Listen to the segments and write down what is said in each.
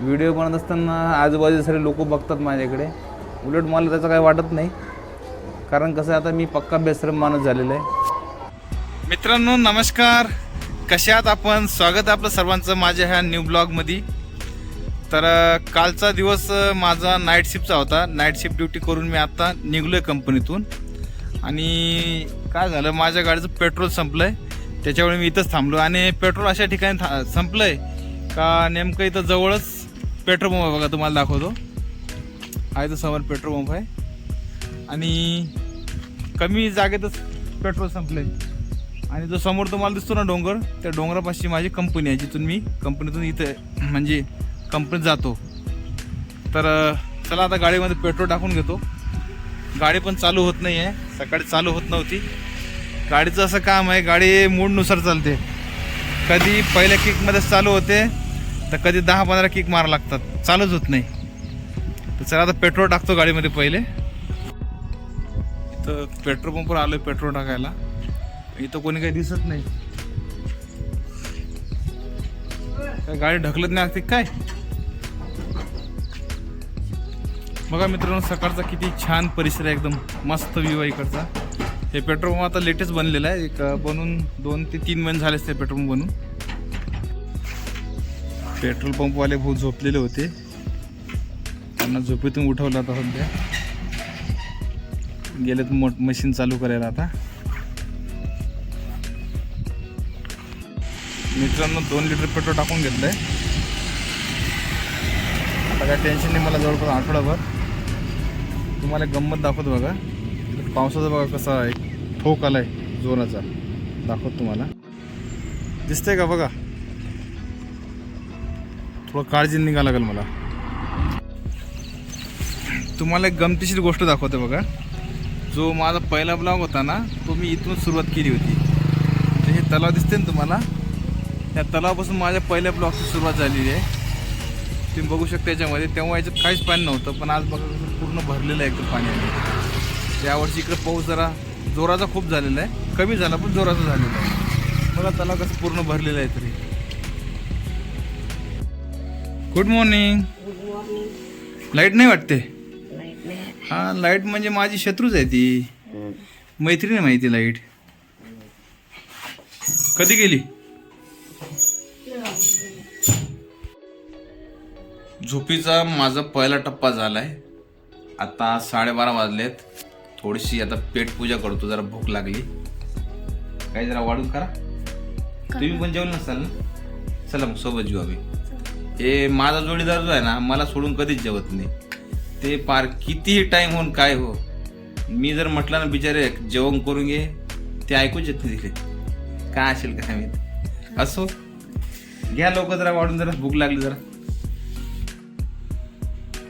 Video बनत असताना आजूबाजूचे सारे लोक बघतात माझ्याकडे. उलट मला त्याचं काही वाटत नाही. कारण कसं आहे आता मी पक्का बेसरम माणूस झालेला आहे. मित्रांनो नमस्कार. कशात आपण? स्वागत आपलं सर्वांचं माझ्या ह्या न्यू ब्लॉगमध्ये तर कालचा दिवस माझा नाईट शिफ्टचा होता. नाईट शिफ्ट ड्युटी करून मी आत्ता निघलो आहे कंपनीतून. आणि काय झालं माझ्या गाडीचं पेट्रोल संपलं आहे त्याच्यामुळे मी इथंच थांबलो. आणि पेट्रोल अशा ठिकाणी था संपलं आहे का नेमकं इथं जवळच पेट्रोल पंप आहे बघा तुम्हाला दाखवतो. आहे तो समोर पेट्रोल पंप आहे. आणि कमी जागेतच पेट्रोल संपलं आहे आणि जो समोर तुम्हाला दिसतो ना डोंगर त्या डोंगरापाशी माझी कंपनी आहे जिथून मी कंपनीतून इथं म्हणजे कंपनीत जातो. तर चला आता गाडीमध्ये पेट्रोल टाकून घेतो. गाडी पण चालू होत नाही आहे सकाळी चालू होत नव्हती. गाडीचं असं काम आहे गाडी मूडनुसार चालते. कधी पहिल्या किकमध्येच चालू होते तर कधी दहा पंधरा किक मारा लागतात. चालूच होत नाही. तर चला आता पेट्रोल टाकतो गाडीमध्ये पहिले. तर पेट्रोल पंपवर आलो पेट्रोल टाकायला. इथं कोणी काही दिसत नाही. काय गाडी ढकलत नाही असते काय? बघा मित्रांनो सकाळचा किती छान परिसर आहे. एकदम मस्त व्ह्यू आहे इकडचा. हे पेट्रोल पंप आता लेटेस्ट बनलेलं आहे. एक बनून दोन ते तीन महिने झालेच ते पेट्रोल पंप बनून. पेट्रोल पंपवाले भाऊ झोपलेले होते. त्यांना झोपेतून उठवलं आता सध्या. गेलेत मोठ मशीन चालू करायला आता. मित्रांनो दोन लिटर पेट्रोल टाकून घेतलंय. आता काय टेन्शन नाही मला जवळपास आठवडाभर. तुम्हाला गंमत दाखवतो बघा. पावसाचा बघा कसा आहे. ठोक आला आहे जोराचा. दाखवत तुम्हाला. दिसतंय का बघा? थोडं काळजी निघा लागेल मला. तुम्हाला एक गमतीशीर गोष्ट दाखवते बघा. जो माझा पहिला ब्लॉग होता ना तो मी इथून सुरुवात केली होती. तर हे तलाव दिसते ना तुम्हाला त्या तलावापासून माझ्या पहिल्या ब्लॉगची सुरुवात झालेली आहे. तुम्ही बघू शकता याच्यामध्ये तेव्हा याच्यात काहीच पाणी नव्हतं पण आज बघा कसं पूर्ण भरलेलं आहे एकदम पाण्याने यावर्षी इकडे पाऊस जरा जोराचा खूप झालेला आहे. कमी झाला पण जोराचा झालेला आहे. बघा तलाव कसं पूर्ण भरलेलं आहे तरी. गुड मॉर्निंग लाइट नाही वाटते? हा लाइट म्हणजे माझी शत्रूच आहे ती. मैत्रीण आहे माहिती लाइट कधी गेली? झोपीचा माझा पहिला टप्पा झालाय. आता साडेबारा वाजलेत. थोडीशी आता पेट पूजा करतो जरा भूक लागली. काही जरा वाढून करा. तुम्ही पण जेवण नसाल ना? चला मग सोबत जेऊ आम्ही. हे माझा जोडीदार जो आहे ना मला सोडून कधीच जेवत नाही. ते पार कितीही टाईम होऊन काय हो मी जर म्हटलं ना बिचारे जेवण करून घे ते ऐकूच येत नाही तिथे काय असेल काय मी असो. घ्या लोक जरा वाढून जरा भूक लागली जरा.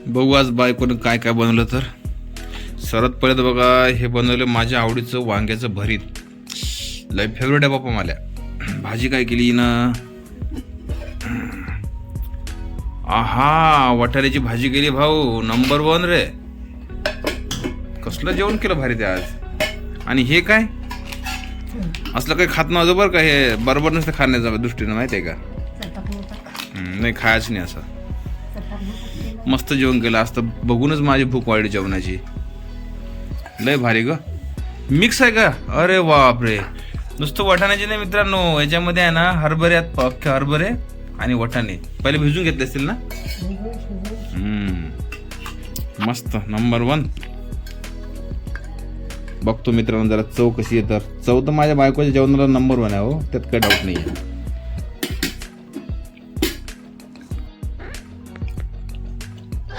बघू आज बायकोनं काय काय बनवलं तर. सर्वात पहिले तर बघा हे बनवलं माझ्या आवडीचं वांग्याचं भरीत. लय फेवरेट आहे बापा मला. भाजी काय केली ना आहा वाटाण्याची भाजी केली भाऊ. नंबर वन रे. कसलं जेवण केलं भारी ते आज? आणि हे काय? असलं काही खात नव्हतं बरं का हे बरोबर नसतं खाण्याच्या दृष्टीनं माहिती आहे का नाही खायचं नाही असं. मस्त जेवण केलं. असतं बघूनच माझी भूक वाढली जेवणाची. लय भारी ग. मिक्स आहे का? अरे बापरे. नुसतं वाटाण्याची नाही मित्रांनो याच्यामध्ये आहे ना हरभरे अख्खे हरभरे. आणि वटाणे. पहिले भिजून घेतले असतील ना? हम्म. मस्त. नंबर वन बघतो मित्रांनो जरा चव कशी आहे तर. चव तर माझ्या बायकोच्या जेवणाला नंबर वन आहे हो. त्यात काही डाऊट नाही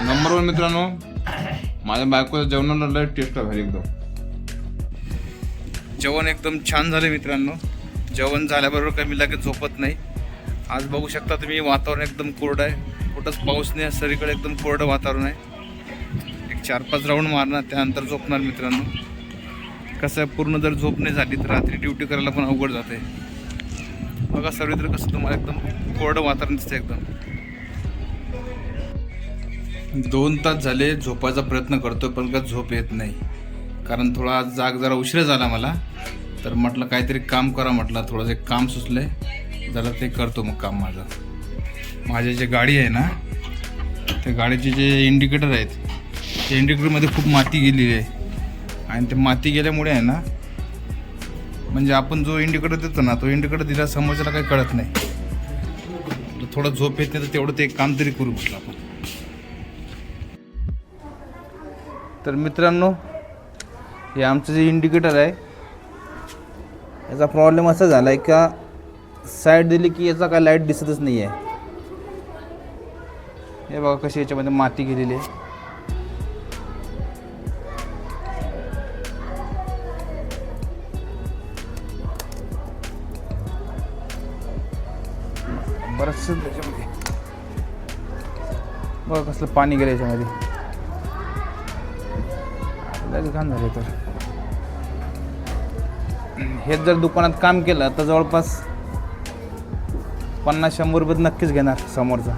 नंबर वन मित्रांनो माझ्या बायकोच्या जेवणाला लय टेस्ट आहे एकदम. जेवण एकदम छान झालं मित्रांनो. जेवण झाल्याबरोबर काही मी लगेच झोपत नाही. आज बघू शकता तुम्ही वातावरण एकदम कोरडं आहे. कुठंच पाऊस नाही सरीकडे सगळीकडे एकदम कोरडं वातावरण आहे. एक चार पाच राऊंड मारणार त्यानंतर झोपणार मित्रांनो. कसं आहे पूर्ण जर झोप नाही झाली तर रात्री ड्युटी करायला पण अवघड जाते बघा सर्वत्र कसं तुम्हाला एकदम कोरडं वातावरण दिसतं एकदम. दोन तास झाले झोपायचा प्रयत्न करतो पण का झोप येत नाही. कारण थोडा आज जाग जरा उशीर झाला मला. तर म्हटलं काहीतरी काम करा म्हटलं थोडंसं एक काम आहे जरा ते करतो मग काम माझं. माझी जे गाडी आहे ना त्या गाडीचे जे इंडिकेटर आहेत त्या इंडिकेटरमध्ये खूप माती गेलेली आहे. आणि ते माती गेल्यामुळे आहे ना म्हणजे आपण जो इंडिकेटर देतो ना तो इंडिकेटर दिला समोरच्याला काही कळत नाही. थोडं झोप येते तर तेवढं ते एक काम तरी करू म्हटलं आपण. तर मित्रांनो हे आमचं जे इंडिकेटर आहे याचा प्रॉब्लेम असा झाला आहे का साईड दिली की याचा काय लाइट दिसतच नाही आहे हे बघा कशी याच्यामध्ये माती गेलेली आहे. बरंचसं त्याच्यामध्ये. बघा कसलं पाणी गेलं याच्यामध्ये. लयच घाण झाले तर. हेच जर दुकानात काम केलं तर जवळपास पन्नास शंभर रुपये नक्कीच घेणार समोरचा.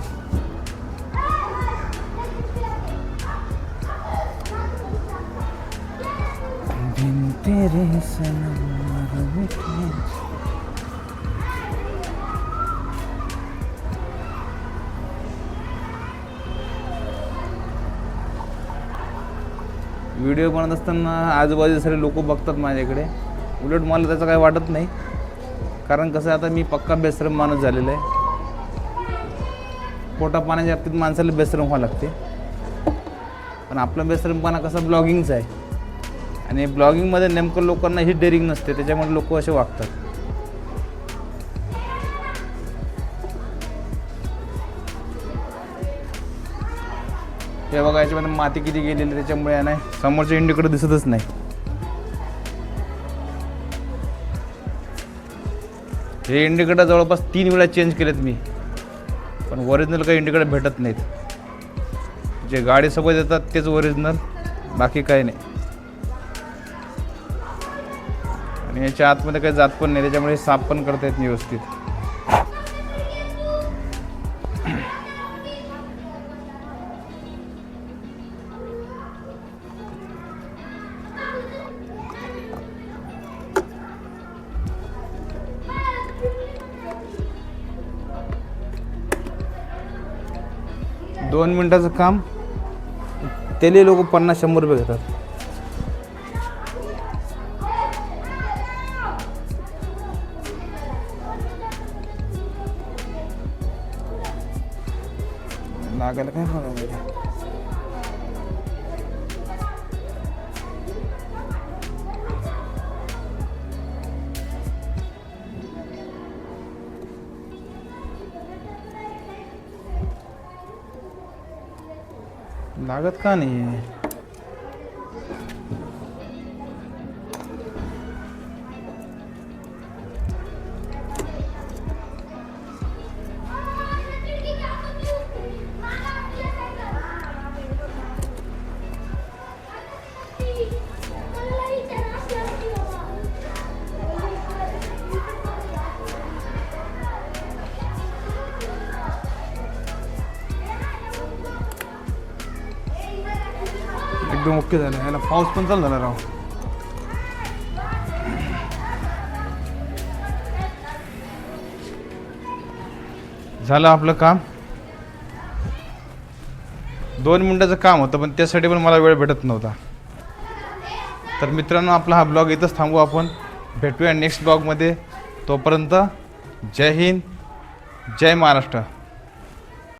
व्हिडिओ बनत असताना आजूबाजूचे सगळे लोक बघतात माझ्याकडे. उलट मला त्याचं काही वाटत नाही. कारण कसं आता मी पक्का बेसरम माणूस झालेला आहे. पोटा पाण्याच्या बाबतीत माणसाला बेसरम व्हावं लागते. पण आपला बेसरमपणा कसा ब्लॉगिंगचा आहे. आणि ब्लॉगिंगमध्ये नेमकं लोकांना ही डेअरिंग नसते त्याच्यामुळे लोक असे वागतात. हे बघा याच्यामध्ये माती किती गेलेली त्याच्यामुळे नाही समोरच्या इंडीकडे दिसतच नाही. हे इंडिकेटर जवळपास तीन वेळा चेंज केलेत मी. पण ओरिजिनल काही इंडिकेटर भेटत नाहीत. जे गाडीसोबत येतात तेच ओरिजिनल बाकी काही नाही. आणि याच्या आतमध्ये काही जात पण नाही त्याच्यामुळे साफ पण करता येत नाही व्यवस्थित. दोन मिनटाचं काम. त्याला लोक पन्नास शंभर रुपये घेतात. लागायला काय लागत का नाही? एकदम ओके झालं. याला पाऊस पण चालू झाला राव. झालं आपलं काम? दोन मिनटाचं काम होतं पण त्यासाठी पण मला वेळ भेटत नव्हता. तर मित्रांनो आपला हा ब्लॉग इथंच थांबू आपण. भेटूया नेक्स्ट ब्लॉगमध्ये. तोपर्यंत जय हिंद जय महाराष्ट्र.